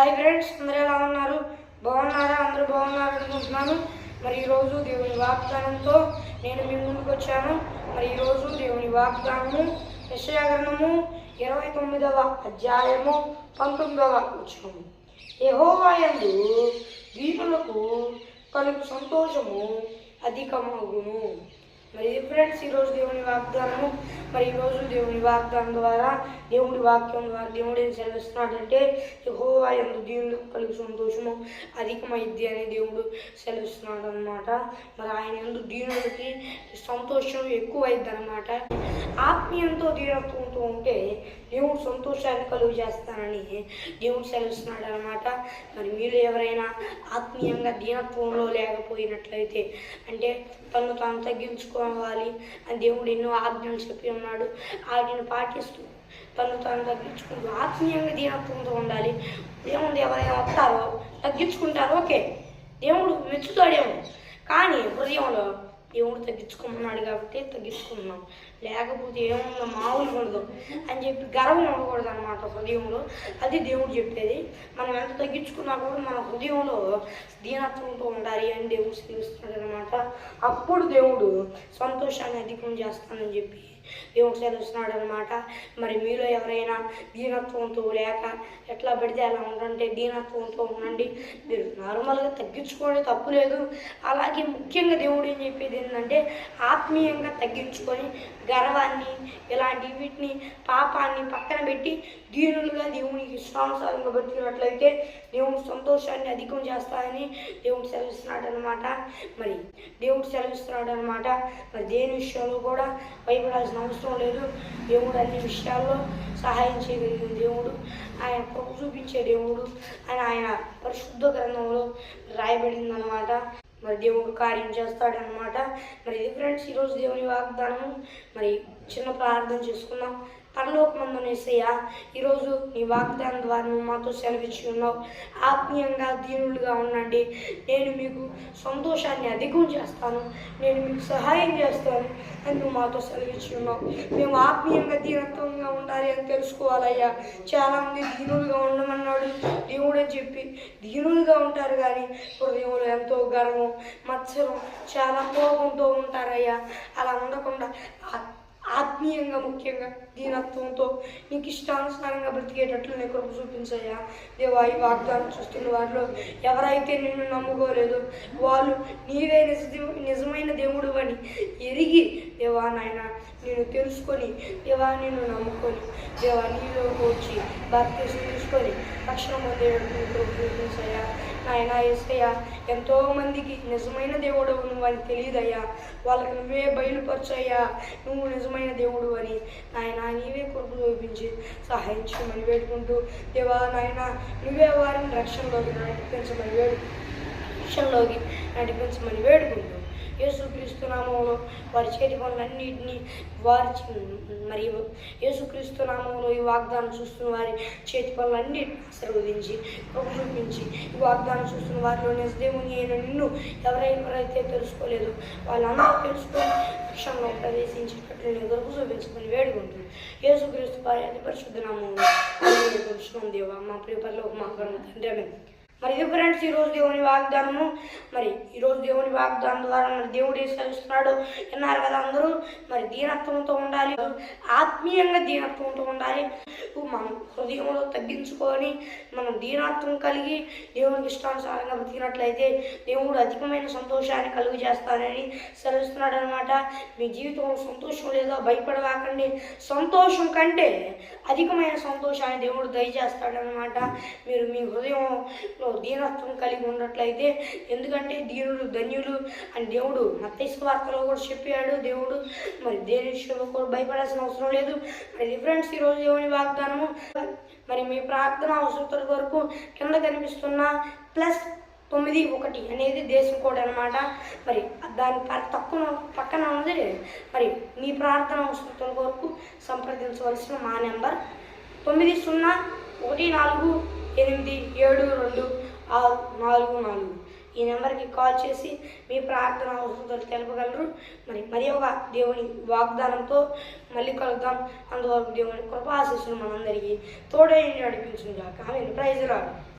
Hi friends అందరూ ఎలా ఉన్నారు? బాగున్నారా? అందరూ బాగున్నారు అనుకుంటున్నాను. మరి ఈరోజు దేవుని వాగ్దానంతో నేను మీ ముందుకు వచ్చాను. మరి ఈరోజు దేవుని వాగ్దానము యశయాగరణము ఇరవై తొమ్మిదవ అధ్యాయము పంతొమ్మిదవ వచనము యెహోవాయందు దీనులకు కలుగు సంతోషము అధికమగును. మరి ఫ్రెండ్స్ ఈరోజు దేవుని వాగ్దానము. మరి ఈరోజు దేవుని వాగ్దానం ద్వారా దేవుడి వాక్యం ద్వారా దేవుడు ఏం సెలవిస్తున్నాడంటే యెహోవా ఎందు దేవుని కలిగి సంతోషము అధికమైద్ది అని దేవుడు సెలవిస్తున్నాడు అనమాట మరి ఆయన ఎందు దీనులకి సంతోషం ఎక్కువైద్ది అనమాట ఆత్మీయంతో దీనత్వంతో ఉంటే దేవుడు సంతోషాన్ని కలుగు చేస్తానని దేవుడు సెలవుస్తున్నాడు అనమాట మరి మీరు ఎవరైనా ఆత్మీయంగా దీనత్వంలో లేకపోయినట్లయితే అంటే తను తాను తగ్గించుకోవాలి అని దేవుడు ఎన్నో ఆజ్ఞలు చెప్పి ఉన్నాడు. ఆజ్ఞను పాటిస్తూ తను తాను తగ్గించుకుంటూ ఆత్మీయంగా దీనత్వంతో ఉండాలి. దేవుడు ఎవరైనా వస్తారో తగ్గించుకుంటారు ఓకే. దేవుడు మెచ్చుతాడేమో. కానీ హృదయంలో దేవుడు తగ్గించుకోమన్నాడు కాబట్టి తగ్గించుకున్నాం. లేకపోతే ఏముందో మామూలు ఉండదు. అని చెప్పి గర్వం ఉండకూడదు అనమాట హృదయంలో. అది దేవుడు చెప్పేది. మనం ఎంత తగ్గించుకున్నా కూడా మన హృదయంలో దీనత్వంతో ఉండాలి అని దేవుడు సెలవిస్తున్నాడు అనమాట అప్పుడు దేవుడు సంతోషాన్ని అధికం చేస్తానని చెప్పి దేవుడు చదువుతున్నాడు అనమాట మరి మీలో ఎవరైనా దీనత్వంతో లేక ఎట్లా పెడితే అలా ఉండంటే దీనత్వంతో ఉండండి. మీరు నార్మల్గా తగ్గించుకోండి తప్పు లేదు. అలాగే ముఖ్యంగా దేవుడు ఏం చెప్పేది ఏంటంటే ఆత్మీయంగా తగ్గించుకొని గర్వాన్ని ఇలాంటి వీటిని పాపాన్ని పక్కన పెట్టి దీనులుగా దేవునికి ఇష్టానుసారంగా బతికినట్లయితే దేవుడు సంతోషాన్ని అధికం చేస్తానని దేవుడు సెలవిస్తున్నాడు అనమాట మరి దేవుడు సెలవిస్తున్నాడు అనమాట మరి దేని విషయంలో కూడా భయపడాల్సిన అవసరం లేదు. దేవుడు అన్ని విషయాల్లో సహాయం చేయగలిగిన దేవుడు. ఆయన ప్రభు చూపించే దేవుడు. అని ఆయన పరిశుద్ధ గ్రంథంలో రాయబడింది అనమాట మరి దేవుడు కార్యం చేస్తాడనమాట మరి ఇది ఫ్రెండ్స్ ఈరోజు దేవుని వాగ్దానం. మరి చిన్న ప్రార్థన చేసుకుందాం. పరలోకమందున ఏసయ్య ఈరోజు నీ వాగ్దానం ద్వారా నువ్వు మాతో సెలవిచ్చి ఉన్నావు. ఆత్మీయంగా దీనులుగా ఉండండి. నేను మీకు సంతోషాన్ని అధికం చేస్తాను. నేను మీకు సహాయం చేస్తాను అని నువ్వు మాతో సెలవిచ్చి ఉన్నావు. మేము ఆత్మీయంగా దీనత్వంగా ఉండాలి అని తెలుసుకోవాలయ్యా. చాలామంది దీనులుగా ఉండమన్నాడు దేవుడే చెప్పి. దీనులుగా ఉంటారు కానీ హృదయంలో ఎంతో గర్వం మత్సరం చాలా కోపంతో ఉంటారయ్యా. అలా ఉండకుండా ఆత్మీయంగా ముఖ్యంగా దీనత్వంతో నీకు ఇష్టానుసారంగా బ్రతికేటట్లు నీ కృప చూపించయ్యా. దేవా ఈ వాగ్దానం చూస్తున్న వారిలో ఎవరైతే నిన్ను నమ్ముకోలేదో వాళ్ళు నీవే నిజ నిజమైన దేవుడు అని ఎరిగి దేవా నాయన నేను తెలుసుకొని దేవా నిన్ను నమ్ముకొని దేవా నీలో వచ్చి బాప్తీసం తీసుకొని రక్షణ పొందేటట్లు నీ కృప చూపించయ్యా. ఆయన ఏసయ్య ఎంతోమందికి నిజమైన దేవుడు నువ్వు అని తెలియదయ్యా. వాళ్ళకి నువ్వే బయలుపరచయ్యా. నువ్వు నిజమైన దేవుడు అని. నాయన నీవే కొడుకు చూపించి సహాయం చేయమని వేడుకుంటూ దేవా నాయన నువ్వే వారిని రక్షణలోకి నడిపించమని వేడు రక్షణలోకి నడిపించమని వేడుకుంటూ. యేసుక్రీస్తు నామంలో వారి చేతి పనులన్నింటినీ వారి మరి యేసుక్రీస్తు నామంలో ఈ వాగ్దానం చూస్తున్న వారి చేతి పనులన్నింటినీ ఆశీర్వదించి చూపించి ఈ వాగ్దానం చూస్తున్న వారిలో నిజదేవుని అయిన నిన్ను ఎవరైతే తెలుసుకోలేదు వాళ్ళందరూ తెలుసుకొని పక్షంలో ప్రవేశించేటట్లు నేను కృప చూపించుకొని వేడుకుంటుంది యేసుక్రీస్తు వారి అతి పరిశుద్ధ నామంలో దేవా. మా ప్రియపరిలో మా పరమ తండ్రి మరి ఇది ఫ్రెండ్స్ ఈరోజు దేవుని వాగ్దానము. మరి ఈరోజు దేవుని వాగ్దానం ద్వారా మరి దేవుడు సరిస్తున్నాడు విన్నారు కదా అందరూ. మరి దీనత్వంతో ఉండాలి ఆత్మీయంగా దీనత్వంతో ఉండాలి. మనం హృదయంలో తగ్గించుకొని మనం దీనత్వం కలిగి దేవునికి ఇష్టానుసారంగా బ్రతికినట్లయితే దేవుడు అధికమైన సంతోషాన్ని కలుగు చేస్తానని సెలవిస్తున్నాడు అనమాట మీ జీవితంలో సంతోషం లేదో భయపడవాకండి. సంతోషం కంటే అధికమైన సంతోషాన్ని దేవుడు దయచేస్తాడనమాట మీరు మీ హృదయం దీనత్వం కలిగి ఉన్నట్లయితే ఎందుకంటే దీనులు ధన్యులు అని దేవుడు మత్తైస్క వార్తలో కూడా చెప్పాడు. దేవుడు మరి దేని విషయంలో కూడా భయపడాల్సిన అవసరం లేదు. మరి ఫ్రెండ్స్ ఈరోజు దేవుని వాగ్దానము. మరి మీ ప్రార్థన అవసరతల వరకు కింద కనిపిస్తున్న ప్లస్ తొమ్మిది ఒకటి అనేది దేశం కోడ్ అనమాట మరి దాని తక్కువ పక్కన ఉంది. మరి మీ ప్రార్థన అవసరతల వరకు సంప్రదించవలసిన మా నెంబర్ తొమ్మిది సున్నా ఒకటి నాలుగు ఎనిమిది ఏడు రెండు ఆరు నాలుగు నాలుగు. ఈ నెంబర్కి కాల్ చేసి మీ ప్రార్థన అవసరాలు తెలుపగలరు. మరి మరి ఒక దేవుని వాగ్దానంతో మళ్ళీ కలుద్దాం. అందువరకు దేవుని కృపాశిస్సులు మనందరికీ తోడే నడిపించుగాక ఆమె ప్రైజ్ రాడు